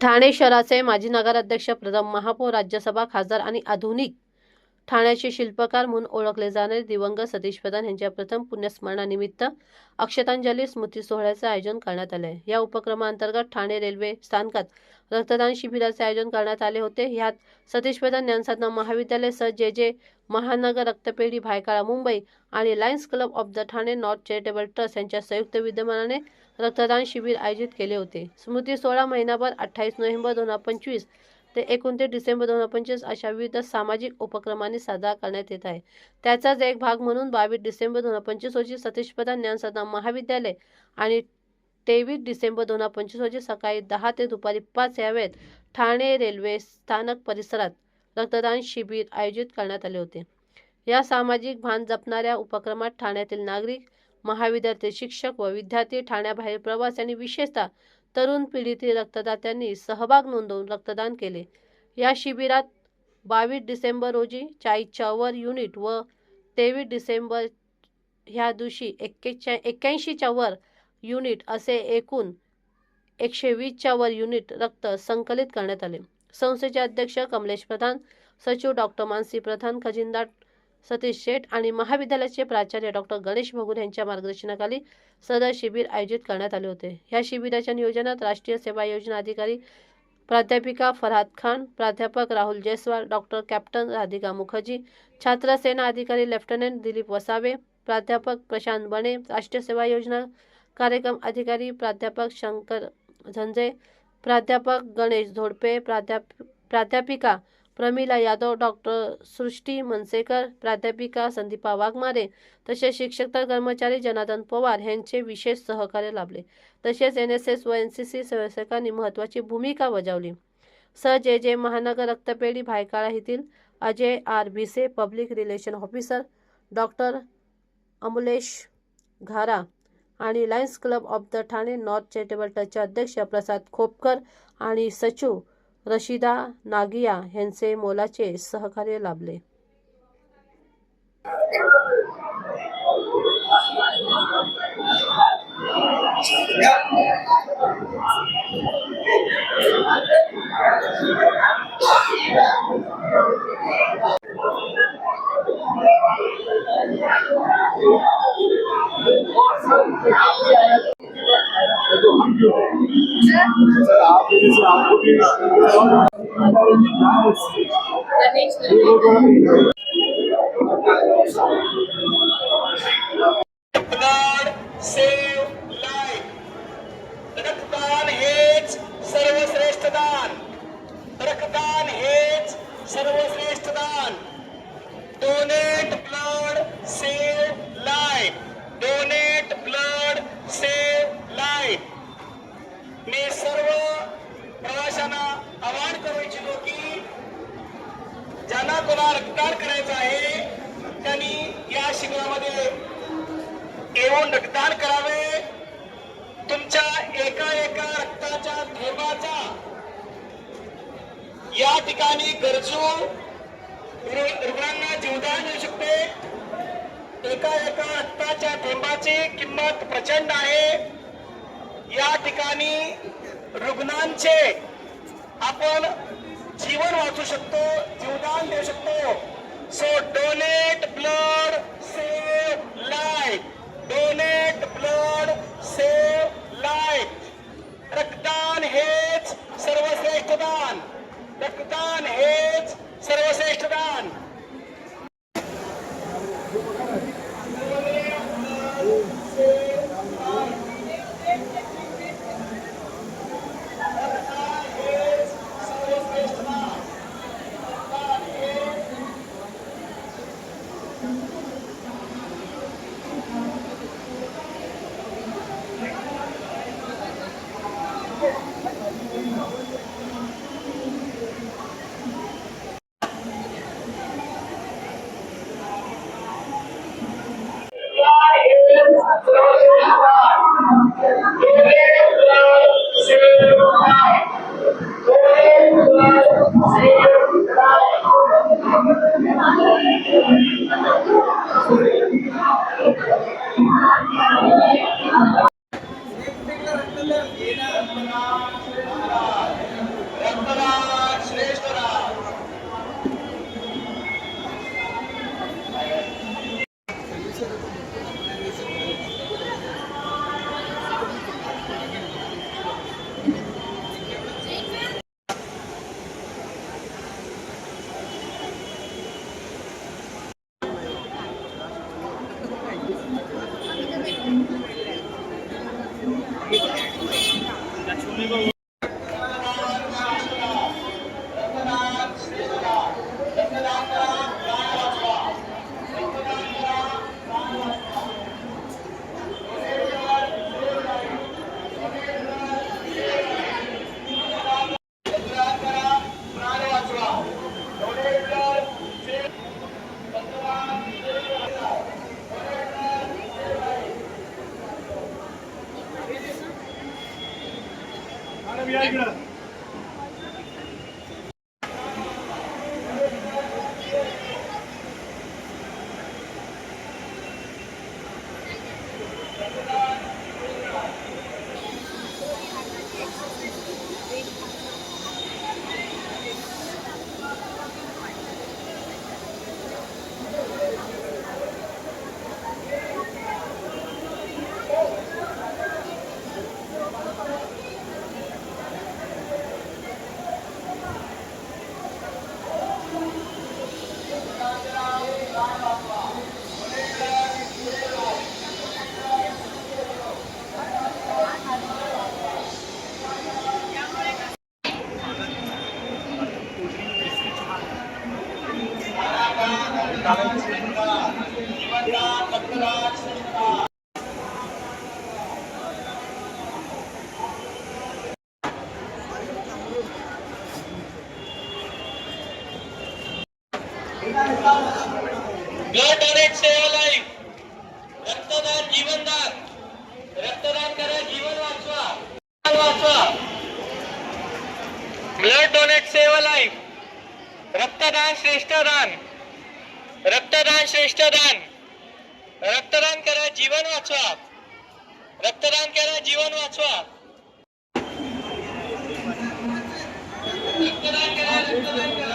ठाणे शहराचे माजी नगराध्यक्ष प्रथम महापौर राज्यसभा खासदार आणि आधुनिक ठाण्याचे शिल्पकार म्हणून ओळखले जाणारे दिवंगत सतीश प्रधान यांच्या प्रथम पुण्यस्मरणानिमित्त अक्षतांजली स्मृती सोहळ्याचे आयोजन करण्यात आले. या उपक्रमाअंतर्गत ठाणे रेल्वे स्थानकात रक्तदान शिबिराचे आयोजन करण्यात आले होते. ह्यात सतीश प्रधान ज्ञानसाधना महाविद्यालय सर जे जे महानगर रक्तपेढी भायकाळा मुंबई आणि Lions club of the Thane north charitable trust यांच्या संयुक्त विद्यमानाने रक्तदान शिबिर आयोजित केले होते. स्मृती सोळा महिनाभर अठ्ठावीस नोव्हेंबर दोन हजार पंचवीस ते एकोणतीस डिसेंबर दोन हजार पंचवीस अशा विविध सामाजिक उपक्रमांनी साजरा करण्यात येत आहे. त्याचाच एक भाग म्हणून बावीस डिसेंबर दोन हजार पंचवीस रोजी सतीश प्रधान ज्ञानसाधना महाविद्यालय आणि तेवीस डिसेंबर दोन हजार पंचवीस रोजी सकाळी दहा ते दुपारी पाच या वेळेत ठाणे रेल्वे स्थानक परिसरात रक्तदान शिबिर आयोजित करण्यात आले होते. या सामाजिक भान जपणाऱ्या उपक्रमात ठाण्यातील नागरिक महाविद्यालयातील शिक्षक व विद्यार्थी ठाण्याबाहेर प्रवास आणि विशेषतः तरुण पिढीतील रक्तदात्यांनी सहभाग नोंदवून रक्तदान केले. या शिबिरात बावीस डिसेंबर रोजी चाळीसच्यावर युनिट व तेवीस डिसेंबर ह्या दिवशी एक्केच्या एक्क्याऐंशीच्या वर युनिट असे एकूण एकशे वीसच्या वर युनिट रक्त संकलित करण्यात आले. संस्थेचे अध्यक्ष कमलेश प्रधान सचिव डॉक्टर मानसी प्रधान खजिनदार सतीश शेठ आणि महाविद्यालयाचे प्राचार्य डॉक्टर गणेश भगुन यांच्या मार्गदर्शनाखाली सदर शिबिर आयोजित करण्यात आले होते. या शिबिराच्या नियोजनात राष्ट्रीय सेवा योजना अधिकारी प्राध्यापिका फरहाद खान प्राध्यापक राहुल जयस्वाल डॉक्टर कॅप्टन राधिका मुखर्जी छात्र सेना अधिकारी लेफ्टनंट दिलीप वसावे प्राध्यापक प्रशांत बणे राष्ट्रीय सेवा योजना कार्यक्रम अधिकारी प्राध्यापक शंकर झंझे प्राध्यापक गणेश धोडपे प्राध्याप प्राध्यापिका प्रमिला यादव डॉक्टर सृष्टी मनसेकर प्राध्यापिका संदीपा वाघमारे तसेच शिक्षक तर कर्मचारी जनार्दन पवार यांचे विशेष सहकार्य लाभले. तसेच एन एस एस व एन सी सी स्वयंसेवकांनी महत्त्वाची भूमिका बजावली. स. जे. जे. महानगर रक्तपेढी भायकाळा येथील Ajay R. Bhise public relation officer doctor Amlesh Ghara आणि Lions club of the Thane north charitable ट्रस्टचे अध्यक्ष प्रसाद खोपकर आणि सचिव रशिदा नागिया यांचे मोलाचे सहकार्य लाभले. सेव लाईफ रक्तदान हेच सर्वश्रेष्ठ दान रक्तदान हेच सर्वश्रेष्ठ दान donate blood save life donate blood save life मी सर्व प्रवाशांना आवाहन करू इच्छितो की ज्यांना कोणा रक्तदान करायचं आहे त्यांनी या शिबिरामध्ये येऊन रक्तदान करावे तुमच्या एका एका रक्ताच्या थेंबाचा या ठिकाणी गरजू रु- रुग्णांना जीवदान येऊ शकते. एका एका रक्ताच्या थेंबाची किंमत प्रचंड आहे. या ठिकाणी रुग्णांचे आपण जीवन वाचू शकतो जीवदान देऊ शकतो. So donate blood save life donate blood save life रक्तदान हेच सर्वश्रेष्ठ दान रक्तदान हेच ब्लड सेवा लाईफ रक्तदान जीवनदान. रक्तदान करा जीवन वाचवा. वाचवा. ब्लड डोनेट सेवा लाईफ रक्तदान श्रेष्ठ दान. रक्तदान श्रेष्ठ दान रक्तदान करा जीवन वाचवा. रक्तदान करा जीवन वाचवा. रक्तदान करा रक्तदान करा.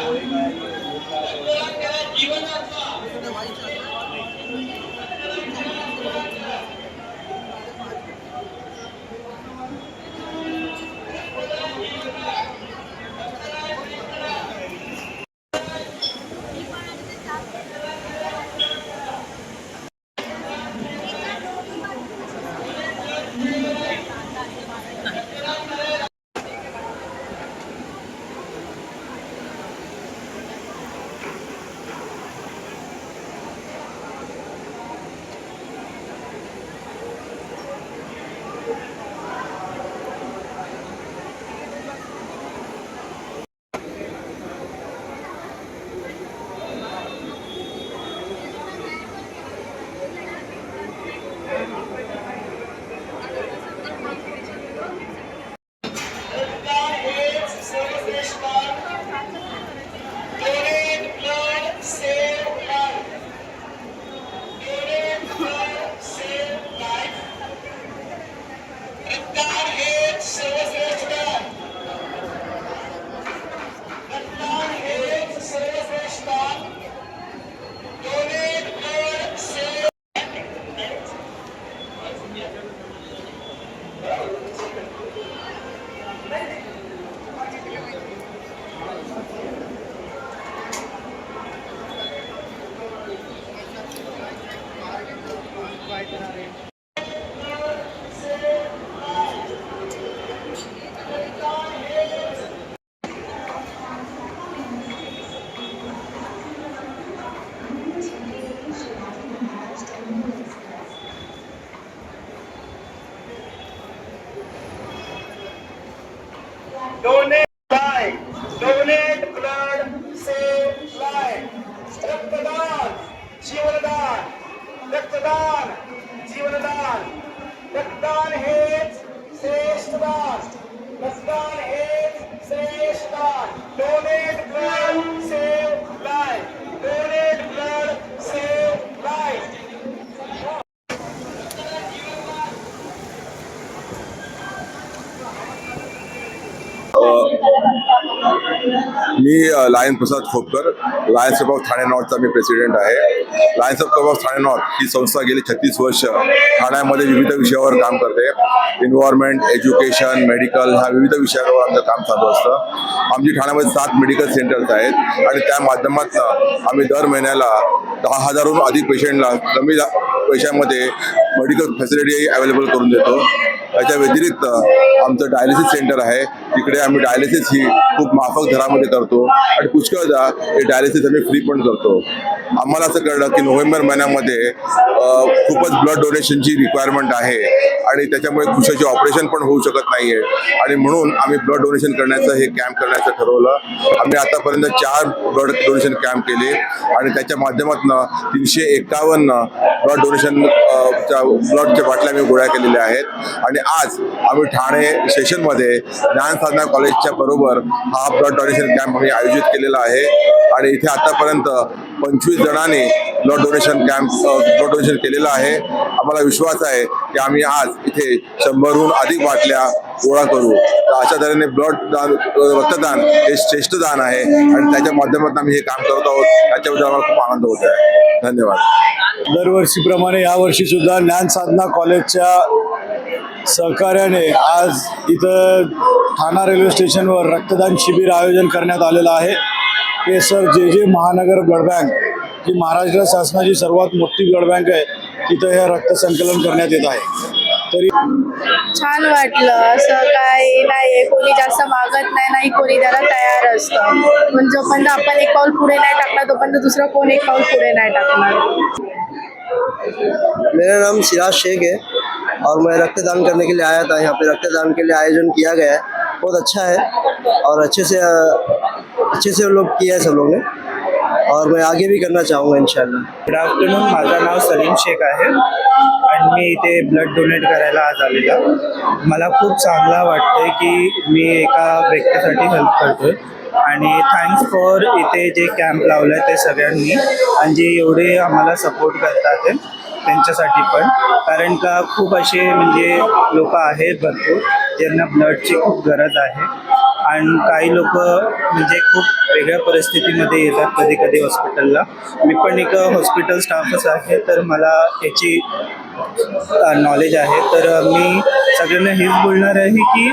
मी lion Prasad Khopkar Lions club of Thane नॉर्थचा मी प्रेसिडेंट आहे. Lions club of Thane north ही संस्था गेली छत्तीस वर्ष. ठाण्यामध्ये विविध विषयावर काम करते. इन्व्हायरमेंट एज्युकेशन मेडिकल ह्या विविध विषयांवर आमचं काम चालू असतं. आमची ठाण्यामध्ये सात मेडिकल सेंटर्स आहेत आणि त्या माध्यमातून आम्ही दर महिन्याला दहा हजारहून अधिक पेशंटला कमी पैशामध्ये मेडिकल फॅसिलिटी अवेलेबल करून देतो. याच्या व्यतिरिक्त आमचं डायलिसिस सेंटर आहे. तिकडे आम्ही डायलिसिस ही खूप माफक दरामध्ये करतो. आणि पुष्कळदा हे डायलिसिस आम्ही फ्री पण करतो. आम्हाला असं कळलं की नोव्हेंबर महिन्यामध्ये खूपच ब्लड डोनेशनची रिक्वायरमेंट आहे. आणि त्याच्यामुळे खुशाचे ऑपरेशन पण होऊ शकत नाही आहे आणि म्हणून आम्ही ब्लड डोनेशन करण्याचं हे कॅम्प करण्याचं ठरवलं. आम्ही आतापर्यंत चार ब्लड डोनेशन कॅम्प केले. आणि त्याच्या माध्यमातून तीनशे एकावन्न ब्लड डोनेशन ब्लडच्या बाटल्या आम्ही गोळ्या केलेल्या आहेत. आणि आज आम्ही ठाणे स्टेशनमध्ये ज्ञानसाधना कॉलेजच्या बरोबर हा ब्लड डोनेशन कॅम्प आम्ही आयोजित केलेला आहे. आणि इथे आतापर्यंत पंचवीस जणांनी blood donation camp blood donation केलेलं आहे. आम्हाला विश्वास आहे की आम्ही आज इथे शंभरहून अधिक बाटल्या गोळा करू. तर अशा तऱ्हेने ब्लड दान रक्तदान हे श्रेष्ठ दान आहे. आणि त्याच्या माध्यमातून आम्ही हे काम करत आहोत. त्याच्याबद्दल आम्हाला खूप आनंद होत आहे. धन्यवाद. दरवर्षीप्रमाणे यावर्षी सुद्धा ज्ञान साधना कॉलेजच्या सहकार्याने आज इथं ठाणा रेल्वे स्टेशनवर रक्तदान शिबिर आयोजन करण्यात आलेलं आहे. हे सर जे जे महानगर ब्लड बँक ही महाराष्ट्र शासनाची सर्वात मोठी ब्लड बँक आहे तिथं हे रक्त संकलन करण्यात येत आहे. तरी छान वाटलं. असं काय नाही कोणी जास्त मागत नाही नाही कोणी त्याला तयार असतं. पण जोपर्यंत आपण एक पाऊल पुढे नाही टाकणार तोपर्यंत दुसरं कोण एक पाऊल पुढे नाही टाकणार. मेरा नाम सिराज शेख है। और मैं रक्तदान करने के लिए आया था। यहाँ पे रक्तदान के लिए आयोजन किया गया है। बहुत अच्छा है और अच्छे से अच्छे से लोग किया है सब लोग ने। और मैं आगे भी करना चाहूँगा इनशाला गुड आफ्टरनून माझं नाव सलीम शेख आहे आणि मी इथे ब्लड डोनेट करायला आज आलेला मला खूप चांगला वाटतंय की मी एका व्यक्तीसाठी हेल्प करतोय. आणि थँक्स फॉर इथे जे कॅम्प लावलं आहे ते सगळ्यांनी. आणि जे एवढे आम्हाला सपोर्ट करतात त्यांच्यासाठी पण. कारण का खूप असे म्हणजे लोक आहेत भरपूर ज्यांना ब्लडची खूप गरज आहे. आणि काही लोक म्हणजे खूप वेगळ्या परिस्थितीमध्ये येतात कधी कधी हॉस्पिटलला. मी पण एक हॉस्पिटल स्टाफच आहे तर मला याची नॉलेज आहे. तर मी सगळ्यांना हेच बोलणार आहे की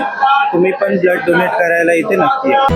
तुम्ही पण ब्लड डोनेट करायला इथे नक्की या.